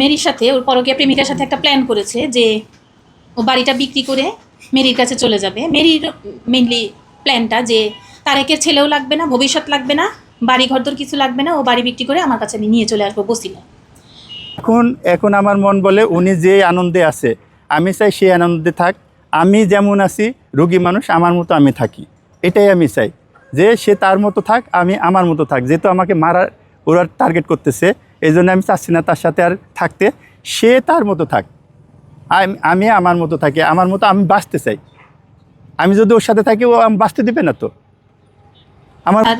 মেরির সাথে, ওর পরকীয়া প্রেমিকার সাথে একটা প্ল্যান করেছে যে ও বাড়িটা বিক্রি করে মেরির কাছে চলে যাবে। মেরির মেনলি প্ল্যানটা যে তারেকের ছেলেও লাগবে না, ভবিষ্যৎ লাগবে না বাড়ি ঘর ঘরদর কিছু লাগবে না, ও বাড়ি বিক্রি করে আমার কাছে আমি নিয়ে চলে আসব বসিলে। এখন এখন আমার মন বলে উনি যে আনন্দে আছে, আমি চাই সেই আনন্দে থাক। আমি যেমন আছি, রুগী মানুষ, আমার মতো আমি থাকি। এটাই আমি চাই। যে সে তার মতো থাক, আমি আমার মতো থাক। যেহেতু আমাকে মারার ওরা টার্গেট করতেছে এই জন্য আমি চাচ্ছি না তার সাথে আর থাকতে। সে তার মতো থাক। আমি আমার মতো থাকি, আমার মতো আমি বাঁচতে চাই। আমি যদি ওর সাথে থাকি, ও আমি, বাঁচতে দিবে না তো। আমার আর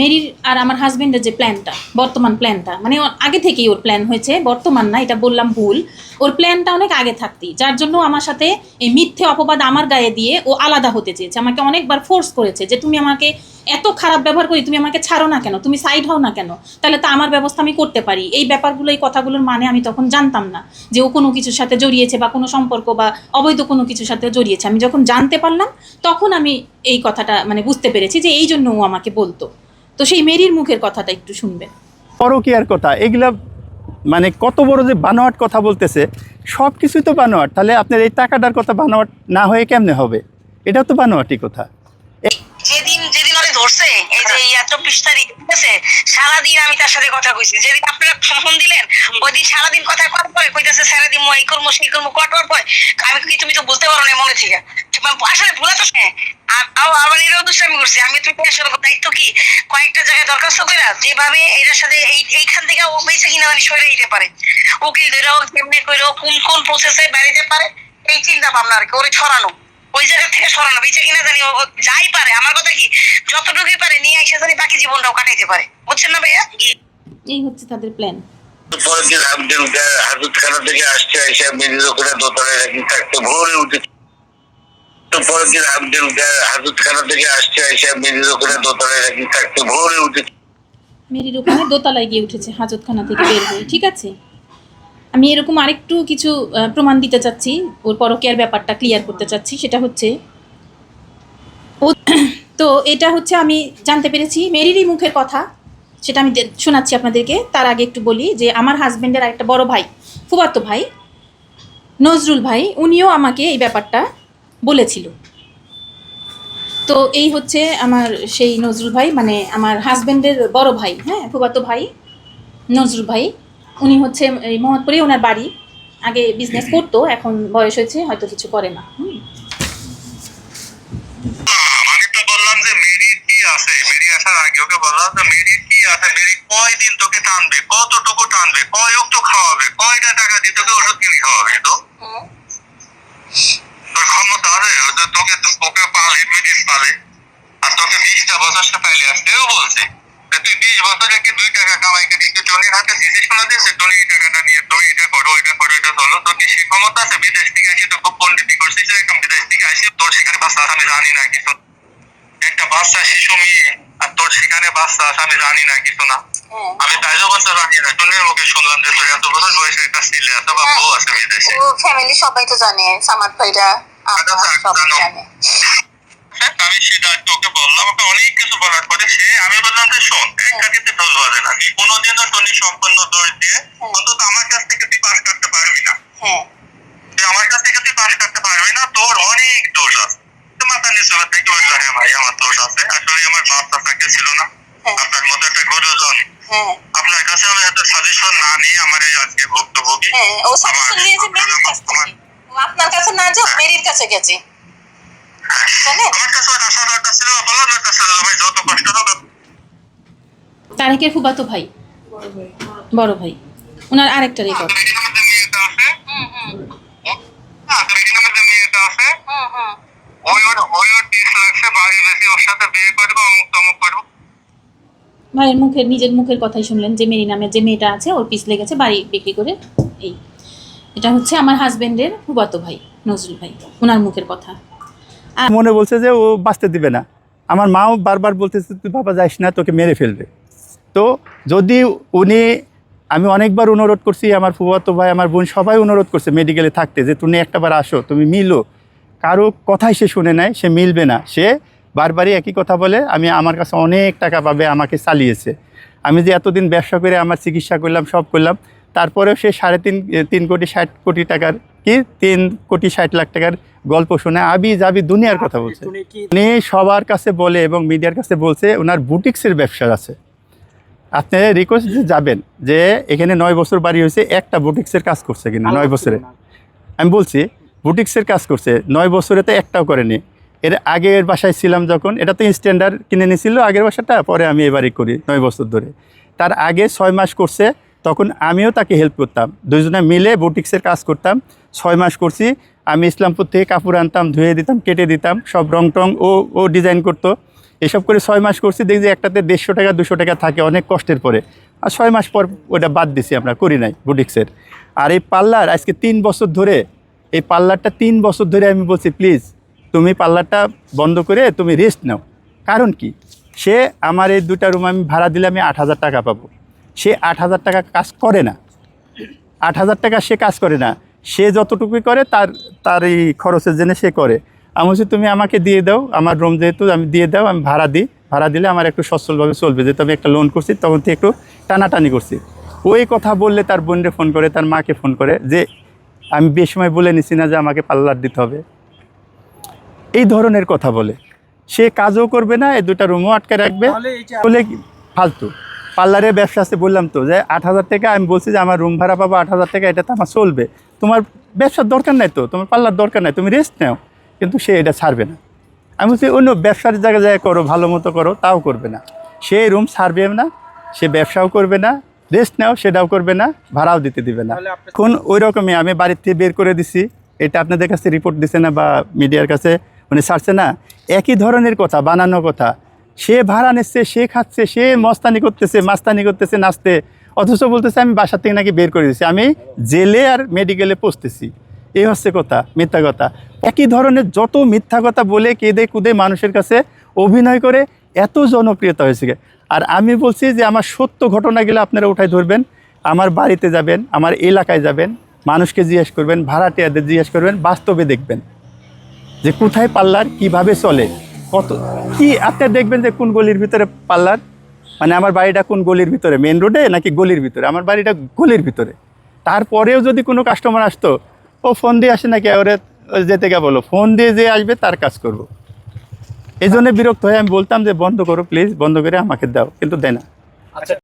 মেরির আর আমার হাজবেন্ডের যে প্ল্যানটা, বর্তমান প্ল্যানটা মানে আগে থেকেই ওর প্ল্যান হয়েছে, বর্তমান না, এটা বললাম ভুল। ওর প্ল্যানটা অনেক আগে থাকতেই, যার জন্য আমার সাথে এই মিথ্যে অপবাদ আমার গায়ে দিয়ে ও আলাদা হতে চেয়েছে। আমাকে অনেকবার ফোর্স করেছে যে তুমি আমাকে এত খারাপ ব্যবহার করি তুমি আমাকে ছাড়ো না কেন? তুমি সাইড হও না কেন? তাহলে তো আমার ব্যবস্থা আমি করতে পারি। এই ব্যাপারগুলো, এই কথাগুলোর মানে আমি তখন জানতাম না যে ও কোনো কিছুর সাথে জড়িয়েছে বা কোনো সম্পর্ক বা অবৈধ কোনো কিছুর সাথে জড়িয়েছে। আমি যখন জানতে পারলাম, তখন আমি এই কথাটা মানে বুঝতে পেরেছি যে এই জন্য ও আমাকে বলতো। তো সেই মেরির মুখের কথাটা একটু শুনবেন। পরকীয়ার কথা, এগুলা মানে কত বড় যে বানোয়াট কথা বলতেছে সব কিছুই তো বানোয়াট। তাহলে আপনার এই টাকাটার কথা বানোয়াট না হয়ে কেমনে হবে? এটাও তো বানোয়াটি কথা যেদিন যেদিন ওরে ধরছে এই যে ইয়া চব্বিশ তারিখ, ঠিক আছে? সারাদিন আমি তার সাথে কথা কইছি। যেদিন আপনারা ফোন দিলেন, ওই দিন সারাদিন কথা করার পরে কইতাছে, সারাদিন মই করব সেই করব কটার পরে আমি কি তুমি তো বলতে পারো না মনে থেকে? আসলে ভুলা তো সে আবার এরাও দুষ্টামি করছি। আমি তুমি আসলে দায়িত্ব কি? কয়েকটা জায়গায় দরখাস্ত করে যেভাবে এটার সাথে এই, এইখান থেকে ও বেঁচে কিনা মানে সরে দিতে পারে। উকিল ধরে হোক কেমনে করে কোন কোন প্রসেসে বেরিয়ে পারে, এই চিন্তা ভাবনা আর কি, ওরে ছড়ানো। ওই জায়গা থেকে সরানো বেঁচে কিনা জানি ও যাই পারে আমার কথা কি যতটুকুই পারে নিয়ে এসে জানি বাকি জীবনটাও কাটাইতে পারে। বুঝছেন না ভাইয়া? এই হচ্ছে তাদের প্ল্যান পরের দিন আব্দুল হাজতখানা থেকে আসছে এসে মেরির ওখানে দোতলায় রাখি থাকতে ভোরে উঠে তো পরের দিন আব্দুল হাজতখানা থেকে আসছে এসে মেরির ওখানে দোতলায় রাখি থাকতে ভোরে উঠে মেরির ওখানে দোতলায় গিয়ে উঠেছে হাজতখানা থেকে বের হয়ে ঠিক আছে? আমি এরকম আরেকটু কিছু প্রমাণ দিতে চাচ্ছি, ওর পরকেয়ার ব্যাপারটা ক্লিয়ার করতে চাচ্ছি, সেটা হচ্ছে ও তো এটা হচ্ছে আমি জানতে পেরেছি, মেরিরই মুখের কথা, সেটা আমি শোনাচ্ছি আপনাদেরকে, তার আগে একটু বলি যে আমার হাজব্যান্ডের আরেকটা বড় ভাই ফুবাতো ভাই, নজরুল ভাই, উনিও আমাকে এই ব্যাপারটা বলেছিল। তো এই হচ্ছে আমার সেই নজরুল ভাই মানে আমার হাজব্যান্ডের বড় ভাই হ্যাঁ ফুবাতো ভাই, নজরুল ভাই। উনি হচ্ছে, এই মোহাম্মদপুরে ওনার বাড়ি। আগে বিজনেস করতো, এখন বয়স হয়েছে, হয়তো কিছু করে না। কয়দিন তোকে টানবে? কতটুকু টানবে? খাওয়াবে? টাকা দিয়ে তোকে কিনে খাওয়াবে? তোর ক্ষমতা তোকে তোকে পালে, ব্রিটিশ পালে। আর তোকে বিশটা বছর সে পাইলে আসতে ও বলছে। তুই বিশ বছরে কি দুই টাকা কামাই করে তুই টনির হাতে দিছিস শোনা দিয়েছে টনি এই টাকাটা নিয়ে তুই এটা করো এটা করো এটা চলো তোর কি সে ক্ষমতা আছে? বিদেশ থেকে আসি তো খুব পন্ডিতি করছিস এরকম বিদেশ থেকে আসি তোর সেখানে বাচ্চা আমি জানি না কিছু। একটা বাচ্চা শিশু মেয়ে আর তোর সেখানে বাচ্চা আছে আমি জানি না কিছু না। আমি তাই বছর জানি না টনির মুখে শুনলাম যে তোর এত বছর বয়সে একটা ছেলে আছে বা বউ আছে বিদেশে। ও ফ্যামিলি সবাই তো জানে সামাদ ভাইরা আমরা সবাই জানে হ্যাঁ, আমি সেটা তোকে বললাম ওকে কিছু পরে সে আমি বললাম যে শোন এক কাঠিতে ঢোল বাজে না তুই কোনোদিনও টনি সম্পন্ন দোষ দিয়ে অন্তত আমার কাছ থেকে তুই পাশ কাটতে পারবি না। হ্যাঁ। আমার কাছ থেকে তুই পাশ কাটতে পারবি না তোর অনেক দোষ আছে। মাথা নিচু করে থেকে বলল? হ্যাঁ ভাই আমার দোষ আছে। আসলে আমার বাচ্চা থাকে ছিল না। হ্যাঁ। আপনার মতো একটা গুরুজন হ্যাঁ। আপনার কাছে আমি একটা সাজেশন না নিয়ে আমার এই আজকে ভুক্তভোগী। ও সাজেশন নিয়েছে মেরির কাছ থেকে। ও আপনার কাছে না যাও মেরির কাছে গেছে। তারেকের ফুবাতো ভাই। বড় ভাই। ওনার আরেকটা রেকর্ড ভাইয়ের মুখের, নিজের মুখের কথাই শুনলেন যে মেরি নামের যে মেয়েটা আছে, ওর পিস লেগেছে, বাড়ি বিক্রি করে এই। এটা হচ্ছে আমার হাজবেন্ডের ফুবাতো ভাই, নজরুল ভাই ওনার মুখের কথা। মনে বলছে যে ও বাঁচতে দিবে না। আমার মাও বারবার বলতেছে, তুই বাবা যাইস না, তোকে মেরে ফেলবে। তো যদি উনি, আমি অনেকবার অনুরোধ করছি, আমার ফুয়াতো ভাই, আমার বোন সবাই অনুরোধ করছে মেডিকেলে থাকতে, যে তুমি একটাবার আসো, তুমি মিলো। কারও কথাই সে শুনে নাই, সে মিলবে না। সে বারবারই একই কথা বলে, আমি আমার কাছে অনেক টাকা পাবে, আমাকে চালিয়েছে। আমি যে এতদিন ব্যবসা করে আমার চিকিৎসা করলাম, সব করলাম, তারপরেও সে সাড়ে তিন তিন কোটি, ষাট কোটি টাকার কি, তিন কোটি, ষাট লাখ টাকার গল্প শুনে আবি যাবি দুনিয়ার কথা বলছে। উনি সবার কাছে বলে এবং মিডিয়ার কাছে বলছে ওনার বুটিক্সের ব্যবসা আছে। আপনি রিকোয়েস্ট যাবেন যে এখানে নয় বছর বাড়ি হয়েছে একটা বুটিক্সের কাজ করছে কিনা নয় বছরে। আমি বলছি বুটিক্সের কাজ করছে নয় বছরে তো একটাও করেনি। এর আগের বাসায় ছিলাম যখন এটা তো স্ট্যান্ডার্ড কিনে নিয়েছিল আগের বাসাটা পরে আমি এবারই করি নয় বছর ধরে। তার আগে ছয় মাস করছে তখন আমিও তাকে হেল্প করতাম। দুজনে মিলে বুটিক্সের কাজ করতাম। ছয় মাস করছি, আমি ইসলামপুর থেকে কাপড় আনতাম, ধুয়ে দিতাম, কেটে দিতাম, সব রং টং ও ও ডিজাইন করতো। এসব করে ছয় মাস করছি দেখি যে একটাতে দেড়শো টাকা, দুশো টাকা থাকে অনেক কষ্টের পরে। আর ছয় মাস পর ওটা বাদ দিছি আমরা, করি নাই বুটিক্সের আর এই পার্লার আজকে তিন বছর ধরে, এই পার্লারটা তিন বছর ধরে আমি বলছি প্লিজ তুমি পার্লারটা বন্ধ করে তুমি রেস্ট নাও। কারণ কি? সে আমার এই দুটা রুম আমি ভাড়া দিলে আমি আট হাজার টাকা পাবো। সে আট হাজার টাকা কাজ করে না। আট হাজার টাকা সে কাজ করে না। সে যতটুকুই করে তার তার এই খরচের জন্য সে করে। আমি বলছি তুমি আমাকে দিয়ে দাও আমার রুম যেহেতু আমি দিয়ে দাও আমি ভাড়া দিই। ভাড়া দিলে আমার একটু সচ্ছলভাবে চলবে। যেহেতু আমি একটা লোন করছি তখন থেকে একটু টানাটানি করছি। ওই কথা বললে তার বোনরে ফোন করে তার মাকে ফোন করে যে আমি বেশ সময় বলে নিছি না যে আমাকে পার্লার দিতে হবে। এই ধরনের কথা বলে। সে কাজও করবে না এই দুটা রুমও আটকে রাখবে। বলে ফালতু। পার্লারের ব্যবসা আছে বললাম তো যে আট হাজার টাকা আমি বলছি যে আমার রুম ভাড়া পাবো আট হাজার টাকা এটা তো আমার চলবে। তোমার ব্যবসার দরকার নাই তো তোমার পার্লার দরকার নাই তুমি রেস্ট নাও। কিন্তু সে এটা ছাড়বে না। আমি বলছি অন্য ব্যবসার জায়গায় জায়গায় করো ভালো মতো করো তাও করবে না। সে রুম ছাড়বে না সে ব্যবসাও করবে না রেস্ট নাও সেটাও করবে না ভাড়াও দিতে দিবে না। এখন ওই রকমই আমি বাড়ির থেকে বের করে দিছি এটা আপনাদের কাছে রিপোর্ট দিছে না বা মিডিয়ার কাছে মানে ছাড়ছে না। একই ধরনের কথা বানানো কথা। সে ভাড়া নিচ্ছে, সে খাচ্ছে, সে মস্তানি করতেছে, মাস্তানি করতেছে, নাচতে। অথচ বলতেছে, আমি বাসা থেকে নাকি বের করে দিচ্ছি আমি জেলে আর মেডিকেলে পৌঁছতেছি। এই হচ্ছে কথা, মিথ্যা কথা। একই ধরনের যত মিথ্যা কথা বলে, কেঁদে কুদে মানুষের কাছে অভিনয় করে, এত জনপ্রিয়তা হয়েছে। আর আমি বলছি যে, আমার সত্য ঘটনাগুলো আপনারা উঠাই ধরবেন। আমার বাড়িতে যাবেন, আমার এলাকায় যাবেন, মানুষকে জিজ্ঞেস করবেন, ভাড়াটিয়াদের জিজ্ঞেস করবেন, বাস্তবে দেখবেন যে কোথায় পার্লার কীভাবে চলে। কত? কি, আপনি দেখবেন যে কোন গলির ভিতরে পার্লার মানে আমার বাড়িটা কোন গলির ভিতরে? মেন রোডে নাকি গলির ভিতরে? আমার বাড়িটা গলির ভিতরে। তারপরেও যদি কোনো কাস্টমার আসতো, ও ফোন দিয়ে আসে নাকি? ওরে যেতে গে বলো ফোন দিয়ে যে আসবে, তার কাজ করব। এই জন্য বিরক্ত হয়ে আমি বলতাম যে, বন্ধ করো প্লিজ বন্ধ করে আমাকে দাও। কিন্তু দেয় না। আচ্ছা